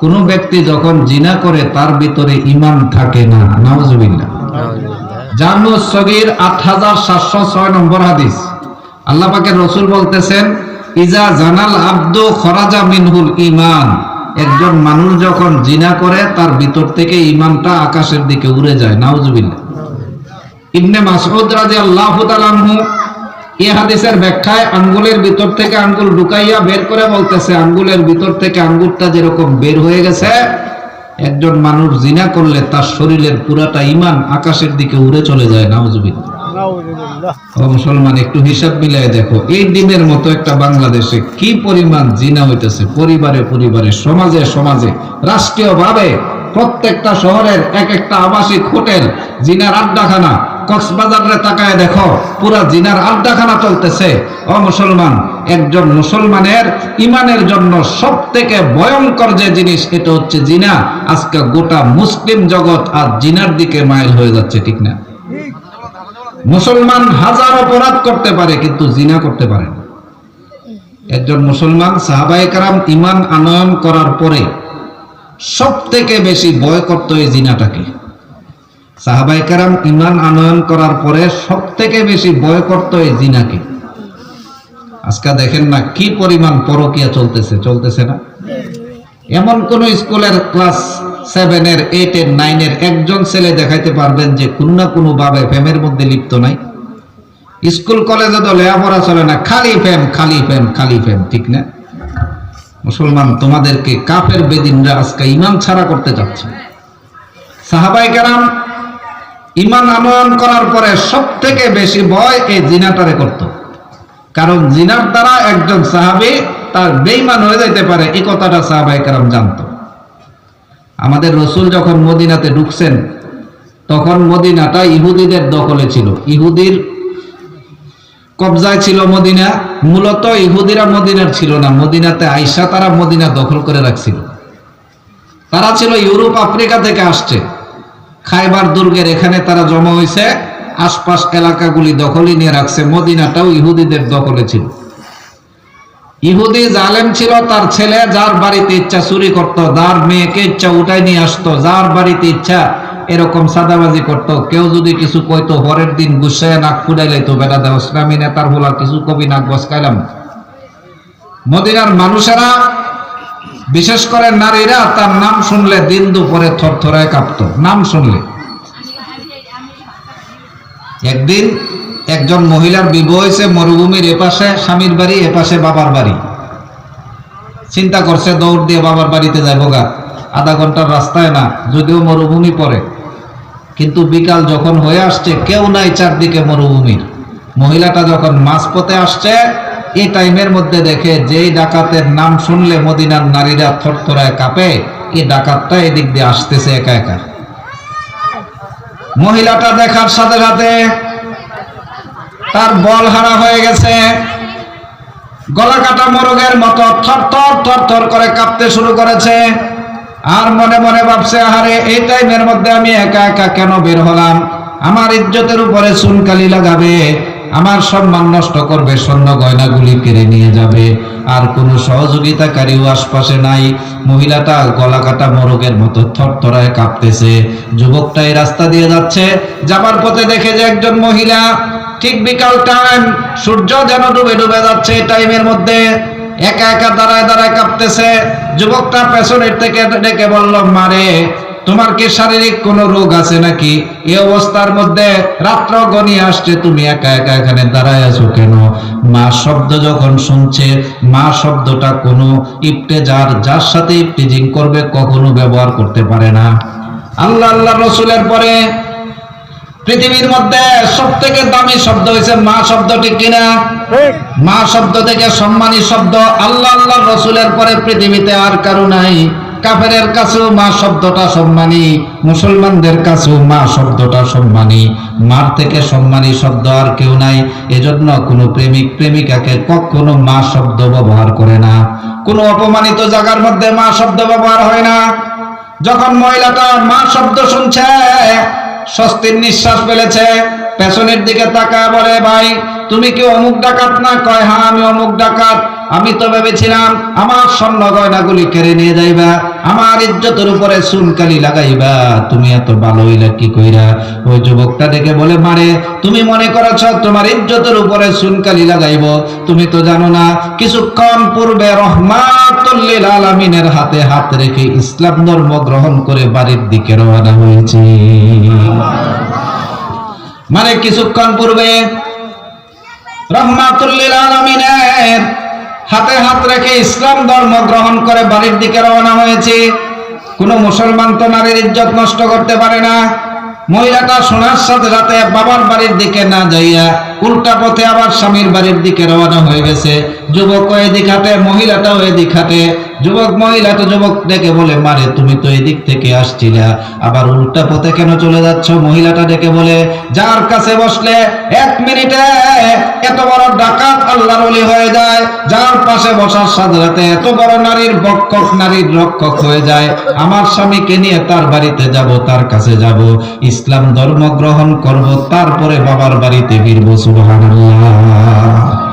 কোন ব্যক্তি যখন জিনা করে তার ভিতরে ইমান থাকে না। নাউজুবিল্লাহ। জানু সগির আট হাজার সাতশো ছয় নম্বর হাদিস। আল্লাহ পাকের রসুল বলতেছেন ইজা জানাল আব্দু খরাজা মিনহুল ইমান একজন মানুষ যখন জিনা করে তার ভিতর থেকে ইমানটা আকাশের দিকে উড়ে যায়। নাউজুবিল্লাহ। ইবনে মাসউদ রাদিয়াল্লাহু আল্লাহ এই হাদিসের ব্যাখ্যায় আঙ্গুলের ভিতর থেকে আঙ্গুল ঢুকাইয়া বের করে বলতেছে আঙ্গুলের ভিতর থেকে আঙ্গুলটা যেরকম বের হয়ে গেছে একজন মানুষ জিনা করলে তার শরীরের পুরাটা ইমান আকাশের দিকে উড়ে চলে যায় নাউজুবিল্লাহ। মুসলমান একটু হিসাব মিলাই দেখো এই দিনের মতো একটা বাংলাদেশে কি পরিমাণ জিনা হইতেছে পরিবারে পরিবারে সমাজে সমাজে রাষ্ট্রীয়ভাবে প্রত্যেকটা শহরের এক একটা আবাসিক হোটেল জিনার আড্ডাখানা কক্সবাজারে তাকায় দেখো, পুরা জিনার আড্ডাখানা চলতেছে। ও মুসলমান, একজন মুসলমানের ইমানের জন্য সব থেকে ভয়ঙ্কর যে জিনিস, এটা হচ্ছে জিনা। আজকে গোটা মুসলিম জগৎ আর জিনার দিকে মাইল হয়ে যাচ্ছে, ঠিক না? মুসলমান হাজার অপরাধ করতে পারে, কিন্তু জিনা করতে পারে না। একজন মুসলমান সাহাবায়ে কারাম ইমান আনয়ন করার পরে সব থেকে বেশি ভয় করত এই জিনাটাকে। সাহাবায়ে কারাম ইমান আনয়ন করার পরে সব থেকে বেশি ভয় করত এই জিনাকে। আজকে দেখেন না কি পরিমাণ পরকিয়া চলতেছে চলতেছে না? এমন কোন স্কুলের ক্লাস সেভেনের, এইটের, নাইনের একজন ছেলে দেখাইতে পারবেন যে কোনো না কোনো ভাবে ফেমের মধ্যে লিপ্ত নাই। স্কুল, কলেজে তো লেখাপড়া চলে না, খালি ফেম খালি ফেম খালি ফেম ঠিক না? মুসলমান, তোমাদেরকে কাফের বেদিনরা আজকে ইমান ছাড়া করতে যাচ্ছে সাহাবাই কেরাম ইমান আনয়ন করার পরে সব থেকে বেশি ভয় এই জিনাটারে করত। কারণ জিনার দ্বারা একজন সাহাবি তার বেইমান হয়ে যাইতে পারে, এই কথাটা সাহাবাই কেরাম জানতো। আমাদের রসুল যখন মদিনাতে ঢুকছেন, তখন মদিনাটা ইহুদিদের দখলে ছিল। ইহুদির কবজায় ছিল মদিনা, মূলত ইহুদিরা মদিনার ছিল না। মদিনাতে আইসা তারা মদিনা দখল করে রাখছিল। তারা ছিল ইউরোপ, আফ্রিকা থেকে আসছে। খাইবার দুর্গের এখানে তারা জমা হয়েছে আশপাশ এলাকাগুলি দখলই নিয়ে রাখছে। মদিনাটাও ইহুদিদের দখলে ছিল। ইহুদি জালেম ছিল, তার ছেলে যার বাড়িতে ইচ্ছা চুরি করত, যার মেয়েকে ইচ্ছা উঠাই নিয়ে আসতো, যার বাড়িতে ইচ্ছা এরকম সাদাবাজি করত। কেউ যদি কিছু কইতো হরের দিন গুসায় নাক ফুডাই লাইতো বেটা দেহ ইসলামী নেতার বলা কিছু কবি নাক বসকাইলাম মদিনার মানুষেরা বিশেষ করে নারীরা তার নাম শুনলে দিন দুপুরে থরথরায় কাঁপত। নাম শুনলে। একদিন একজন মহিলার বিবাহ হয়েছে, মরুভূমির এপাশে, স্বামীর বাড়ি, এপাশে বাবার বাড়ি। চিন্তা করছে, দৌড় দিয়ে বাবার বাড়িতে যাব গা। আধা ঘণ্টার রাস্তায় না, যদিও মরুভূমি পড়ে। কিন্তু বিকাল যখন হয়ে আসছে, কেউ নাই চারদিকে মরুভূমির। মহিলাটা যখন মাঝপথে আসছে এই টাইমের মধ্যে দেখে যেই ডাকাতের নাম শুনলে মদিনার নারীরা থরথরায় কাঁপে, এই ডাকাতটা এদিক দিয়ে আসতেছে একা একা। মহিলাটা দেখার সাথে সাথে তার বল হারা হয়ে গেছে। গলা কাটা মোরগের মতো থর থর করে কাঁপতে শুরু করেছে। আর মনে মনে ভাবছে, আহারে, এই টাইমের মধ্যে আমি একা একা কেন বের হলাম? আমার ইজ্জতের উপরে চুনকালি লাগাবে। আমার সম্মান নষ্ট করবে, স্বর্ণ গয়নাগুলি কেড়ে নিয়ে যাবে। আর কোনো সহযোগিতাকারীও আশপাশে নাই। মহিলাটা গলা কাটা মোরগের মতো থরথরায় কাঁপতেছে। যুবকটা এই রাস্তা দিয়ে যাচ্ছে। যাবার পথে দেখে যে একজন মহিলা ঠিক বিকাল টাইম সূর্য যেন ডুবে ডুবে যাচ্ছে টাইমের মধ্যে। একা একা দাঁড়ায় দাঁড়ায় কাঁপতেছে। যুবকটা পেছনের থেকে ডেকে বলল মারে তোমার কি শারীরিক কোনো রোগ আছে নাকি? এই অবস্থার মধ্যে রাত্র গনিয়ে আসছে তুমি একা একা এখানে দাঁড়ায় আছো কেন? মা শব্দ যখন শুনছে মা শব্দটা কোনো ইপটে যার যার সাথে ইপটিজিং করবে কখনো ব্যবহার করতে পারে না। আল্লাহ আল্লাহ রসুলের পরে পৃথিবীর মধ্যে সব থেকে দামি শব্দ হয়েছে মা শব্দটি কিনা? মা শব্দ থেকে সম্মানী শব্দ আল্লাহ আল্লাহ রসুলের পরে পৃথিবীতে আর কারও নাই। কাফেরের কাছেও মা শব্দটা সম্মানী, মুসলমানদের কাছেও মা শব্দটা সম্মানী। মার থেকে সম্মানী শব্দ আর কেউ নাই, এজন্য কোনো প্রেমিক প্রেমিকাকে কখনো মা শব্দ ব্যবহার করে না। কোনো অপমানিত জায়গার মধ্যে মা শব্দ ব্যবহার হয় না। যখন মহিলাটা মা শব্দ শুনছে, স্বস্তির নিঃশ্বাস ফেলেছে, পেছনের দিকে তাকায় বলে, ভাই তুমি কি অমুক ডাকাত না? কয় হ্যাঁ আমি অমুক ডাকাত। আমি তো ভেবেছিলাম আমার স্বর্ণ গয়নাগুলি কেড়ে নিয়ে যাইবা আমার ইজ্জতের উপরে সুনকালি লাগাইবা। তুমি এত ভালো হইলা কি কইরা? ওই যুবকটা ডেকে বলে মারে তুমি মনে করেছ তোমার ইজ্জতের উপরে সুনকালি লাগাইব? তুমি তো জানো না কিছুক্ষণ পূর্বে রহমাতুল্লিল আলামিনের হাতে হাত রেখে ইসলাম ধর্ম গ্রহণ করে বাড়ির দিকে রওনা হয়েছে। মানে কিছুক্ষণ পূর্বে রহমাতুল্লিল আলমিনের হাতে হাত রেখে ইসলাম ধর্ম গ্রহণ করে বাড়ির দিকে রওনা হয়েছে। কোনো মুসলমান তো নারীর ইজ্জত নষ্ট করতে পারে না। মহিলাটা সোনার সাথে সাথে বাবার বাড়ির দিকে না যাইয়া উল্টা পথে আবার স্বামীর বাড়ির দিকে রওনা হয়ে গেছে। যুবক এদিক হাতে মহিলাটাও এদিক হাতে যুবক মহিলা তো যুবক ডেকে বলে, মারে, তুমি তো এদিক থেকে আসছিলা। আবার উল্টা পথে কেন চলে যাচ্ছ? মহিলাটা ডেকে বলে, যার কাছে বসলে এক মিনিটে এত বড় ডাকাত আল্লাহর ওলি হয়ে যায়। যার পাশে বসার সাথে এত বড় নারীর বক্ষক, নারীর রক্ষক হয়ে যায়। আমার স্বামীকে নিয়ে তার বাড়িতে যাব, তার কাছে যাব। ইসলাম ধর্ম গ্রহণ করব, তারপরে বাবার বাড়িতে ফিরবো। সুবহানাল্লাহ